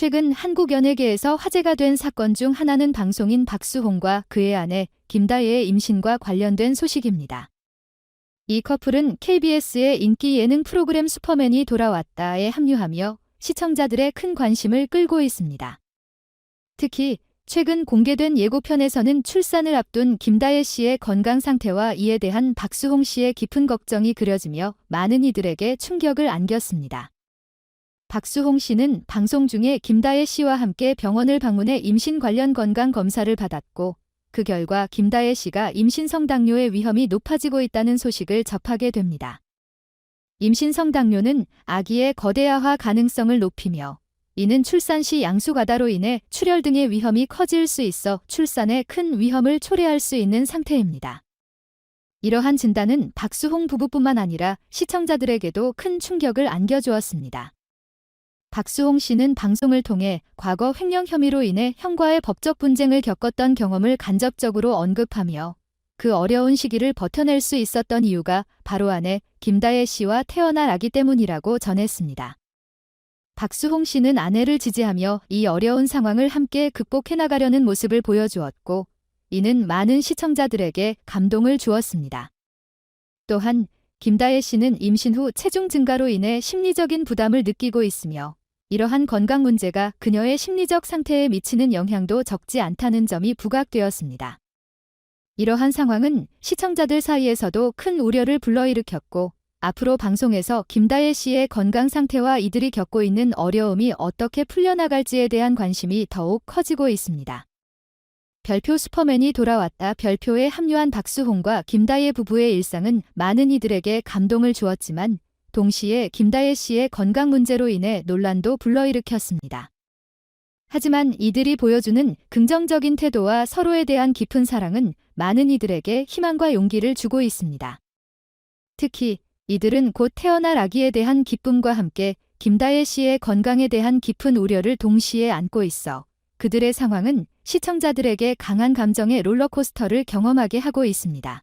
최근 한국 연예계에서 화제가 된 사건 중 하나는 방송인 박수홍과 그의 아내 김다혜의 임신과 관련된 소식입니다. 이 커플은 KBS의 인기 예능 프로그램 슈퍼맨이 돌아왔다에 합류하며 시청자들의 큰 관심을 끌고 있습니다. 특히 최근 공개된 예고편에서는 출산을 앞둔 김다혜 씨의 건강 상태와 이에 대한 박수홍 씨의 깊은 걱정이 그려지며 많은 이들에게 충격을 안겼습니다. 박수홍 씨는 방송 중에 김다혜 씨와 함께 병원을 방문해 임신 관련 건강 검사를 받았고 그 결과 김다혜 씨가 임신 성당뇨의 위험이 높아지고 있다는 소식을 접하게 됩니다. 임신 성당뇨는 아기의 거대화화 가능성을 높이며 이는 출산 시 양수 과다로 인해 출혈 등의 위험이 커질 수 있어 출산에 큰 위험을 초래할 수 있는 상태입니다. 이러한 진단은 박수홍 부부뿐만 아니라 시청자들에게도 큰 충격을 안겨주었습니다. 박수홍 씨는 방송을 통해 과거 횡령 혐의로 인해 형과의 법적 분쟁을 겪었던 경험을 간접적으로 언급하며 그 어려운 시기를 버텨낼 수 있었던 이유가 바로 아내 김다혜 씨와 태어날 아기 때문이라고 전했습니다. 박수홍 씨는 아내를 지지하며 이 어려운 상황을 함께 극복해 나가려는 모습을 보여주었고 이는 많은 시청자들에게 감동을 주었습니다. 또한 김다혜 씨는 임신 후 체중 증가로 인해 심리적인 부담을 느끼고 있으며 이러한 건강 문제가 그녀의 심리적 상태에 미치는 영향도 적지 않다는 점이 부각되었습니다. 이러한 상황은 시청자들 사이에서도 큰 우려를 불러일으켰고 앞으로 방송에서 김다혜 씨의 건강 상태와 이들이 겪고 있는 어려움이 어떻게 풀려나갈지에 대한 관심이 더욱 커지고 있습니다. 별표 슈퍼맨이 돌아왔다 별표에 합류한 박수홍과 김다혜 부부의 일상은 많은 이들에게 감동을 주었지만 동시에 김다혜 씨의 건강 문제로 인해 논란도 불러일으켰습니다. 하지만 이들이 보여주는 긍정적인 태도와 서로에 대한 깊은 사랑은 많은 이들에게 희망과 용기를 주고 있습니다. 특히 이들은 곧 태어날 아기에 대한 기쁨과 함께 김다혜 씨의 건강에 대한 깊은 우려를 동시에 안고 있어 그들의 상황은 시청자들에게 강한 감정의 롤러코스터를 경험하게 하고 있습니다.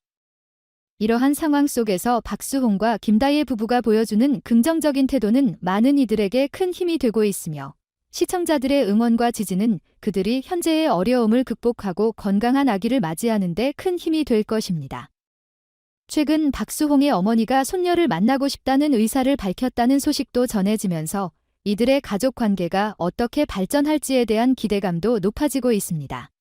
이러한 상황 속에서 박수홍과 김다혜 부부가 보여주는 긍정적인 태도는 많은 이들에게 큰 힘이 되고 있으며 시청자들의 응원과 지지는 그들이 현재의 어려움을 극복하고 건강한 아기를 맞이하는 데 큰 힘이 될 것입니다. 최근 박수홍의 어머니가 손녀를 만나고 싶다는 의사를 밝혔다는 소식도 전해지면서 이들의 가족 관계가 어떻게 발전할지에 대한 기대감도 높아지고 있습니다.